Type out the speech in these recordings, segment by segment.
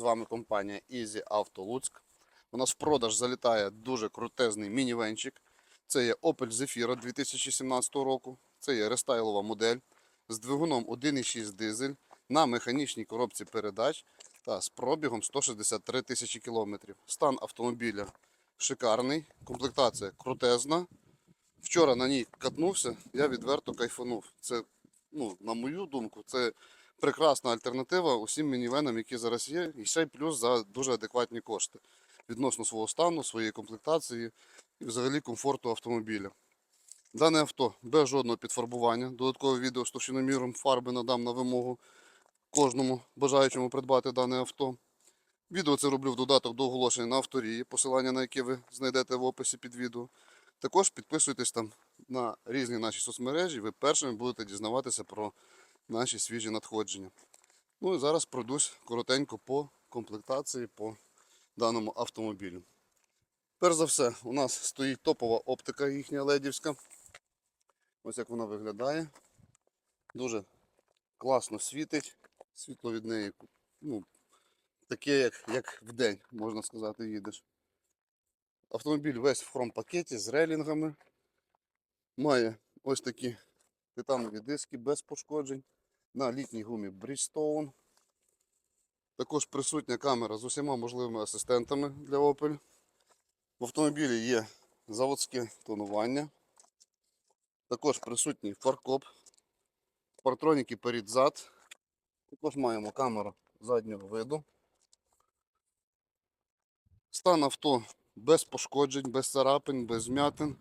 вами компанія Easy Auto Луцьк. У нас в продаж залітає дуже крутезний мінівенчик. Це є Opel Zafira 2017 року. Це є рестайлова модель з двигуном 1,6 дизель на механічній коробці передач та з пробігом 163 тисячі кілометрів. Стан автомобіля шикарний, комплектація крутезна. Вчора на ній катнувся, я відверто кайфанув. Це, ну, на мою думку, це прекрасна альтернатива усім мінівенам, які зараз є, і ще й плюс за дуже адекватні кошти відносно свого стану, своєї комплектації і взагалі комфорту автомобіля. Дане авто без жодного підфарбування. Додаткове відео з товщиноміром фарби надам на вимогу кожному бажаючому придбати дане авто. Відео це роблю в додаток до оголошення на авторії, посилання на яке ви знайдете в описі під відео. Також підписуйтесь там на різні наші соцмережі, ви першими будете дізнаватися про наші свіжі надходження. Ну і зараз пройдусь коротенько по комплектації по даному автомобілю. Перш за все, у нас стоїть топова оптика їхня ледівська. Ось як вона виглядає. Дуже класно світить. Світло від неї ну, таке, як, як в день, можна сказати, їдеш. Автомобіль весь в хром-пакеті з релінгами. Має ось такі титанові диски без пошкоджень. На літній гумі Bridgestone. Також присутня камера з усіма можливими асистентами для Opel. В автомобілі є заводське тонування. Також присутній фаркоп, партроніки перед-зад. Також маємо камеру заднього виду. Стан авто без пошкоджень, без царапин, без змятин.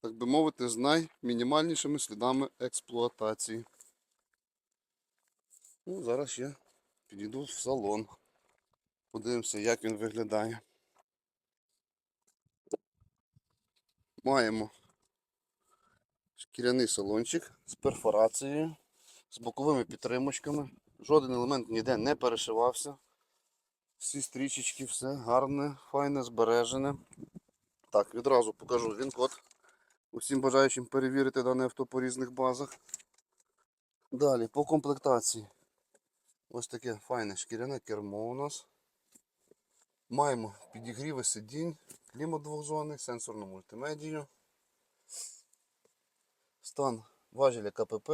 Так би мовити, з наймінімальнішими слідами експлуатації. Ну, зараз ще підійду в салон. Подивимося, як він виглядає. Маємо шкіряний салончик з перфорацією, з боковими підтримочками. Жоден елемент ніде не перешивався. Всі стрічечки, все гарне, файне, збережене. Так, відразу покажу він-код. Усім бажаючим перевірити дане авто по різних базах. Далі, по комплектації. Ось таке файне шкіряне кермо у нас. Маємо підігріви сидінь, клімат двохзонний, сенсорну мультимедію. Стан важеля КПП.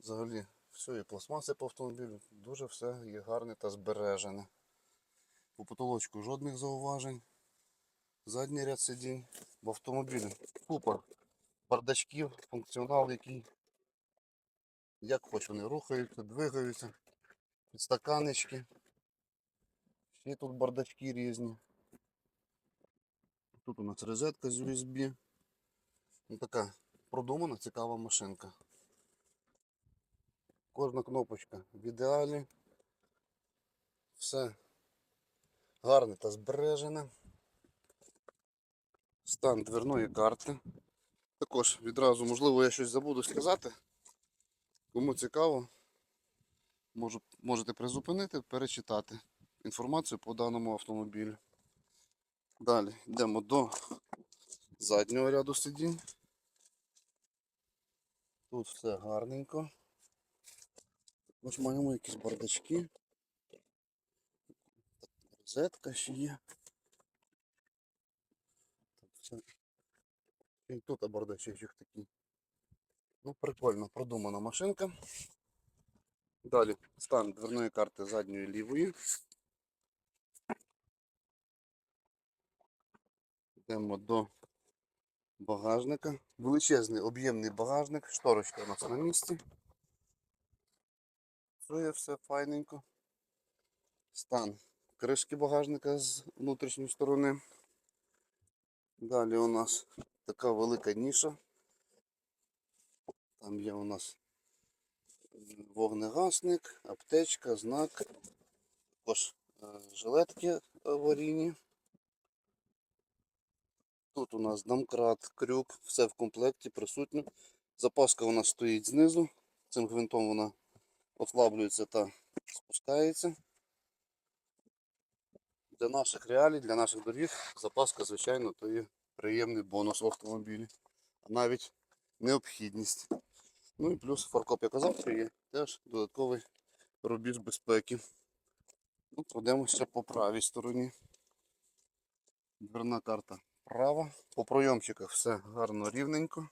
Взагалі всієї пластмаси по автомобілю. Дуже все є гарне та збережене. По потолочку жодних зауважень. Задній ряд сидінь. В автомобілі купа бардачків, функціонал, який як хоч вони рухаються, двигаються, підстаканечки. Ще тут бардачки різні. Тут у нас розетка з USB. Ну, така продумана, цікава машинка. Кожна кнопочка в ідеалі. Все гарне та збережене. Стан дверної карти. Також відразу, можливо, я щось забуду сказати. Кому цікаво, можете призупинити, перечитати інформацію по даному автомобілю. Далі йдемо до заднього ряду сидінь. Тут все гарненько. Ось маємо якісь бардачки. Розетка ще є. І тут бардачечок такий. Ну, прикольно, продумана машинка. Далі стан дверної карти задньої лівої. Йдемо до багажника. Величезний об'ємний багажник, шторочка у нас на місці. Працює все файненько. Стан кришки багажника з внутрішньої сторони. Далі у нас така велика ніша. Там є у нас вогнегасник, аптечка, знак, також е, жилетки аварійні. Тут у нас домкрат, крюк, все в комплекті присутнє. Запаска у нас стоїть знизу. Цим гвинтом вона ослаблюється та спускається. Для наших реалій, для наших доріг запаска, звичайно, то є приємний бонус в автомобілі. А навіть необхідність. Ну і плюс фаркоп, я казав, що є теж додатковий рубіж безпеки. Ну, пройдемося по правій стороні. Дверна карта права. По пройомчиках все гарно рівненько.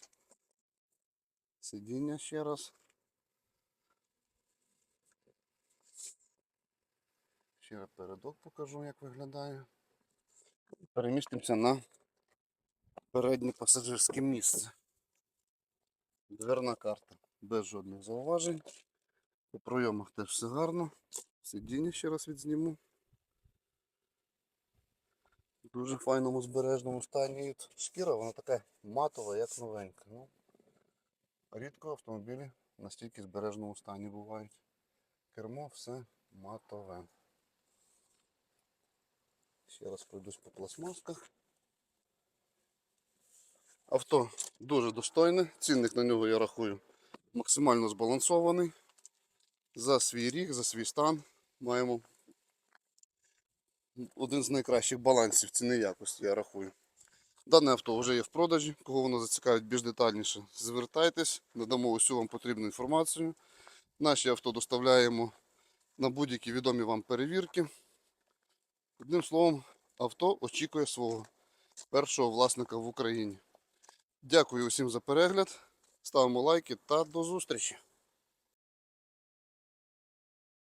Сидіння ще раз. Ще раз передок покажу, як виглядає. Перемістимося на переднє пасажирське місце. Дверна карта без жодних зауважень. По пройомах теж все гарно. Сидіння ще раз відзніму. Дуже файному збережному стані. Шкіра вона така матова, як новенька. Ну, рідко автомобілі настільки збережному стані бувають. Кермо все матове. Ще раз пройдусь по пластмасках. Авто дуже достойне, цінник на нього я рахую максимально збалансований. За свій рік, за свій стан маємо один з найкращих балансів ціни якості, я рахую. Дане авто вже є в продажі. Кого воно зацікавить більш детальніше, звертайтесь, надамо усю вам потрібну інформацію. Наші авто доставляємо на будь-які відомі вам перевірки. Одним словом, авто очікує свого першого власника в Україні. Дякую усім за перегляд. Ставимо лайки та до зустрічі!